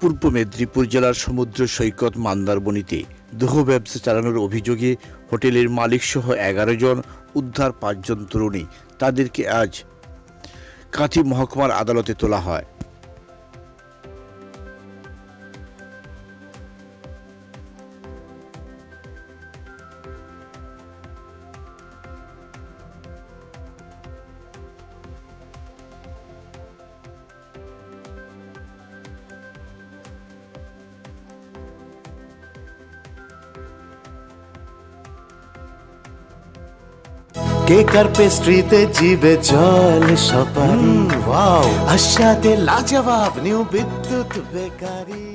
পূর্ব মেদিনীপুর জেলার সমুদ্র সৈকত মান্দারবনিতে দেহ ব্যবসা চালানোর অভিযোগে হোটেলের মালিকসহ এগারো জন, উদ্ধার পাঁচজন তরুণী। তাদেরকে আজ কাঁথি মহকুমার আদালতে তোলা হয়। কেক আর পেস্ট্রিতে জিবে জল সপারি? ওয়াও। আশাতে লাজবাব নিউ বিদ্যুৎ বেকারি।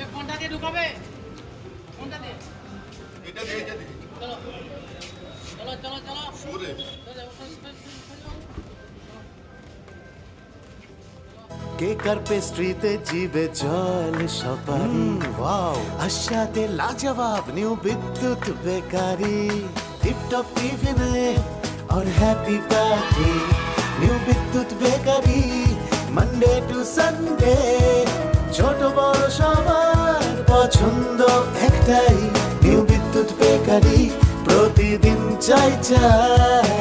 এ দিয়ে ঢুকাবে? ফোনটা দিয়ে। চলো চলো চলো চলো চলো কেক আর পেস্ট্রিতে জিবে জল সপারি ওয়াও আশাতে লাজবাব নিউ বিদ্যুৎ বেকারি টিপটপ টিফিনে और happy party new Bidyut bakery Monday to Sunday ছোট বড় সবার পছন্দ একটাই নিউ বিদ্যুৎ বেকারি প্রতিদিন চাই চাই